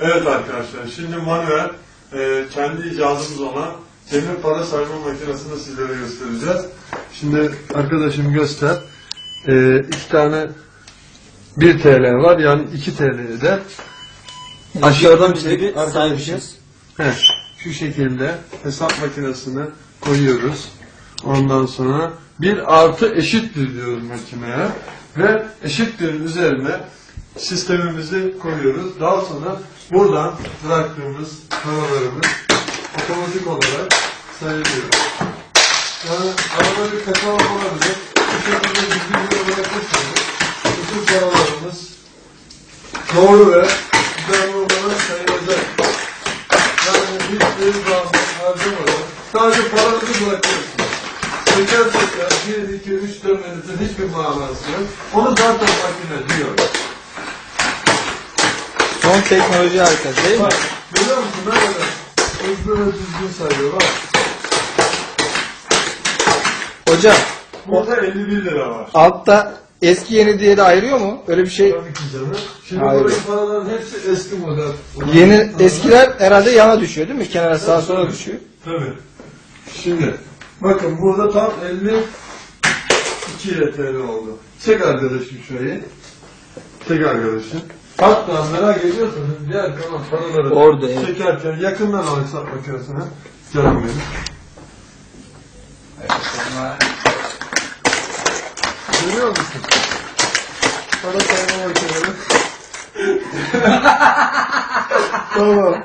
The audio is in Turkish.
Evet arkadaşlar, şimdi manuel e, kendi icadımız olan demir para sayma makinesini sizlere göstereceğiz. Şimdi arkadaşım göster. E, iki tane 1 TL var yani 2 TL'ye de aşağıdan bir saymışız. He, şu şekilde hesap makinesine koyuyoruz. Ondan sonra bir artı eşittir diyoruz makineye ve eşittir üzerine sistemimizi koyuyoruz. Daha sonra buradan bıraktığımız paralarımız otomatik olarak sayılıyor. Yani arada bir kaçama olabilir. Bu şekilde bir bırakırsanız bütün paralarımız doğru ve düzenli olarak sayılacak. Yani hiçbir zahmet harcamadan sadece paranızı bırakıyorsunuz. Teker teker 1, 2, 3 dönmenizin hiçbir manası yok. Onu zaten makine diyor. Son teknoloji harika değil mi? Bak görüyor musun ne kadar hızlı ve düzgün sayıyor bak. Hocam Burada 51 lira var. altta eski yeni diye de ayırıyor mu? Öyle bir şey. Tabii ki canım. Şimdi Hayır. buradaki paraların hepsi eski model. Yeni eskiler herhalde yana düşüyor değil mi? Kenara sağa sola düşüyor. Tabii. Şimdi bakın burada tam 52 TL oldu. Çek arkadaşım şurayı. Çek arkadaşım. Hatta merak ediyorsanız diğer kalan paraları Orada, evet. çekerken yakından al hesap makinesine. Canım benim. Görüyor musun? Para sayma makinesi. tamam.